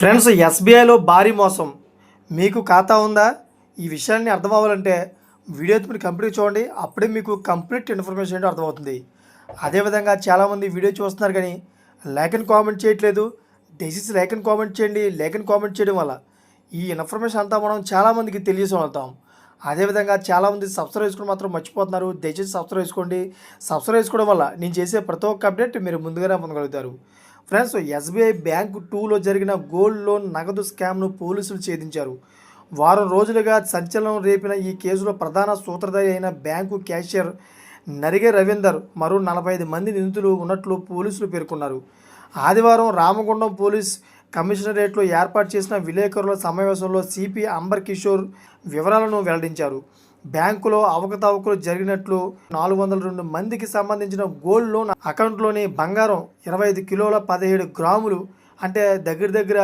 Friends ఎస్బీఐలో భారీ మోసం. మీకు ఖాతా ఉందా? ఈ విషయాన్ని అర్థం అవ్వాలంటే వీడియో మీరు కంప్లీట్ చూడండి. అప్పుడే మీకు కంప్లీట్ ఇన్ఫర్మేషన్ ఏంటో అర్థమవుతుంది. అదేవిధంగా చాలామంది వీడియో చూస్తున్నారు కానీ లేఖని కామెంట్ చేయట్లేదు. దయచేసి లేఖని కామెంట్ చేయండి. లేఖని కామెంట్ చేయడం వల్ల ఈ ఇన్ఫర్మేషన్ అంతా మనం చాలామందికి తెలియజేస్తాం అదేవిధంగా చాలామంది సబ్స్క్రైబ్ చేసుకోవడం మాత్రం మర్చిపోతున్నారు. దయచేసి సబ్స్క్రైబ్ చేసుకోండి. సబ్స్క్రైబ్ చేసుకోవడం వల్ల నేను చేసే ప్రతి ఒక్క అప్డేట్ మీరు ముందుగానే పొందగలుగుతారు. ఫ్రెండ్స్ ఎస్బీఐ బ్యాంకు టూలో జరిగిన గోల్డ్ లోన్ నగదు స్కామ్ను పోలీసులు ఛేదించారు. వారం రోజులుగా సంచలనం రేపిన ఈ కేసులో ప్రధాన సూత్రధారి అయిన బ్యాంకు క్యాషియర్ నరిగే రవీందర్ మరో నలభై ఐదు మంది నిందితులు ఉన్నట్లు పోలీసులు పేర్కొన్నారు. ఆదివారం రామగుండం పోలీస్ కమిషనరేట్లో ఏర్పాటు చేసిన విలేకరుల సమావేశంలో సిపి అంబర్ కిషోర్ వివరాలను వెల్లడించారు. బ్యాంకులో అవకతవకలు జరిగినట్లు నాలుగు వందల రెండు మందికి సంబంధించిన గోల్డ్ లోన్ అకౌంట్లోని బంగారం ఇరవై ఐదు కిలోల పదిహేడు గ్రాములు అంటే దగ్గర దగ్గర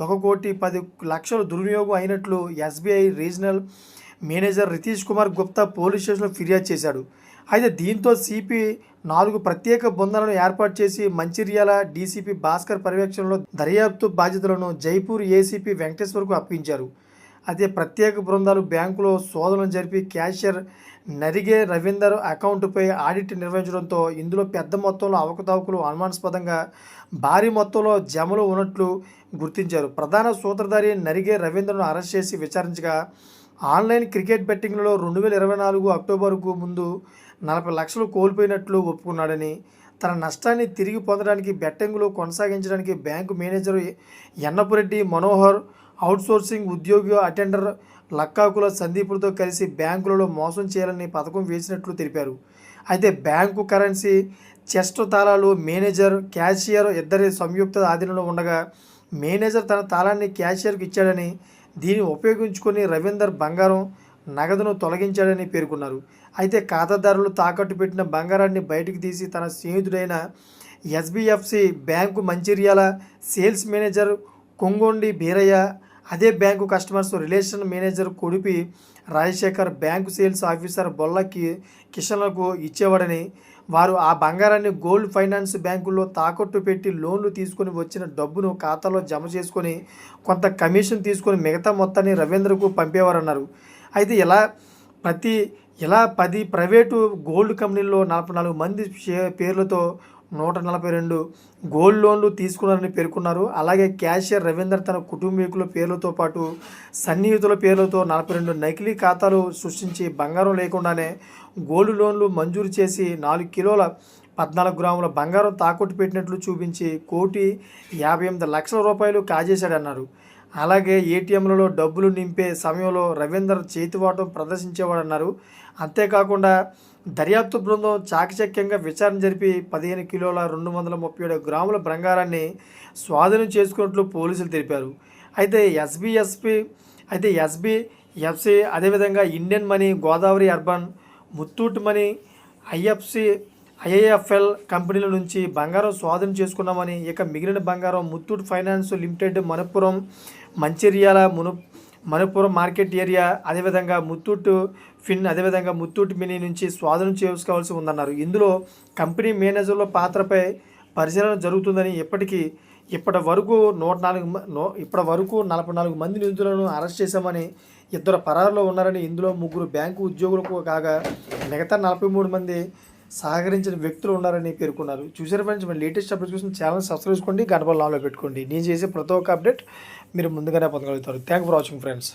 ఒక కోటి పది లక్షలు దుర్వినియోగం అయినట్లు SBI regional manager Ritesh Kumar Gupta police స్టేషన్లో ఫిర్యాదు చేశాడు. అయితే దీంతో సిపి నాలుగు ప్రత్యేక బృందాలను ఏర్పాటు చేసి మంచిర్యాల డీసీపీ భాస్కర్ పర్యవేక్షణలో దర్యాప్తు బాధ్యతలను జైపూర్ ఏసీపీ వెంకటేశ్వర్కు అప్పించారు అదే ప్రత్యేక బృందాలు బ్యాంకులో శోధనలు జరిపి క్యాషియర్ నరిగే రవీందర్ అకౌంట్పై ఆడిట్ నిర్వహించడంతో ఇందులో పెద్ద మొత్తంలో అవకతవకలు అనుమానాస్పదంగా భారీ మొత్తంలో జమలు ఉన్నట్లు గుర్తించారు. ప్రధాన సూత్రధారి నరిగే రవీంద్రను అరెస్ట్ చేసి విచారించగా ఆన్లైన్ క్రికెట్ బెట్టింగ్లో రెండు వేల ఇరవై నాలుగు అక్టోబర్కు ముందు నలభై లక్షలు కోల్పోయినట్లు ఒప్పుకున్నాడని తన నష్టాన్ని తిరిగి పొందడానికి బెట్టింగ్లు కొనసాగించడానికి bank manager Ennapureddy Manohar outsourcing ఉద్యోగి అటెండర్ లక్కాకుల సందీపులతో కలిసి బ్యాంకులలో మోసం చేయాలని పథకం వేసినట్లు తెలిపారు. అయితే బ్యాంకు కరెన్సీ చెస్ట్ తాళాలు మేనేజర్ క్యాషియర్ ఇద్దరి సంయుక్త ఆధీనంలో ఉండగా మేనేజర్ తన తాళాన్ని క్యాషియర్కి ఇచ్చాడని దీన్ని ఉపయోగించుకొని రవీందర్ బంగారం నగదును తొలగించాడని పేర్కొన్నారు. అయితే ఖాతాదారులు తాకట్టు పెట్టిన బంగారాన్ని బయటికి తీసి తన స్నేహితుడైన SBFC bank Mancherial sales manager Kongondi Beeraiah అదే bank customers relation manager Kodipi Rajasekhar bank sales officer Bollaki కిషన్లకు ఇచ్చేవాడని వారు ఆ బంగారాన్ని గోల్డ్ ఫైనాన్స్ బ్యాంకుల్లో తాకట్టు పెట్టి లోన్లు తీసుకొని వచ్చిన డబ్బును ఖాతాలో జమ చేసుకొని కొంత కమిషన్ తీసుకొని మిగతా మొత్తాన్ని రవీంద్రకు పంపేవారన్నారు. అయితే ఇలా ప్రతి ఇలా పది ప్రైవేటు గోల్డ్ కంపెనీల్లో నలభై నాలుగు మంది పేర్లతో నూట నలభై రెండు గోల్డ్ లోన్లు తీసుకున్నారని పేర్కొన్నారు. అలాగే క్యాషియర్ రవీందర్ తన కుటుంబీకుల పేర్లతో పాటు సన్నిహితుల పేర్లతో నలభై రెండు నకిలీ ఖాతాలు సృష్టించి బంగారం లేకుండానే గోల్డ్ లోన్లు మంజూరు చేసి నాలుగు కిలోల పద్నాలుగు గ్రాముల బంగారం తాకట్టు పెట్టినట్లు చూపించి కోటి యాభై ఎనిమిది లక్షల రూపాయలు కాజేశాడన్నారు. అలాగే ఏటీఎంలలో డబ్బులు నింపే సమయంలో రవీందర్ చేతివాటం ప్రదర్శించేవాడన్నారు. అంతేకాకుండా దర్యాప్తు బృందం చాకచక్యంగా విచారణ జరిపి పదిహేను కిలోల రెండు వందల ముప్పై ఏడు గ్రాముల బంగారాన్ని స్వాధీనం చేసుకున్నట్లు పోలీసులు తెలిపారు. అయితే ఎస్బీఎస్పి అయితే ఎస్బీ ఎఫ్సి అదేవిధంగా Indian money Godavari urban Muthoot money IFC IAFL కంపెనీల నుంచి బంగారం స్వాధీనం చేసుకున్నామని ఇక మిగిలిన బంగారం ముత్తూట్ ఫైనాన్స్ లిమిటెడ్ మనపురం మంచిర్యాల మును మనపురం మార్కెట్ ఏరియా అదేవిధంగా ముత్తూట్ ఫిన్ అదేవిధంగా ముత్తూట్ మినీ నుంచి స్వాధీనం చేసుకోవాల్సి ఉందన్నారు. ఇందులో కంపెనీ మేనేజర్ల పాత్రపై పరిశీలన జరుగుతుందని ఇప్పటికీ ఇప్పటి వరకు నూట నాలుగు మ- ఇప్పటి వరకు నలభై నాలుగు మంది నిధులను అరెస్ట్ చేశామని ఇద్దరు పరారులో ఉన్నారని ఇందులో ముగ్గురు బ్యాంకు ఉద్యోగులకు కాగా మిగతా నలభై మూడు మంది సహకరించిన వ్యక్తులు ఉన్నారని పేర్కొన్నారు. చూసారు ఫ్రెండ్స్ మన లేటెస్ట్ అప్డేట్ చూసిన ఛానల్ సబ్స్క్రైబ్ చేసుకోండి గణపల్ లాలో పెట్టుకోండి. నేను చేసే ప్రతి ఒక్క అప్డేట్ మీరు ముందుగానే పొందగలుగుతారు. Thank for watching friends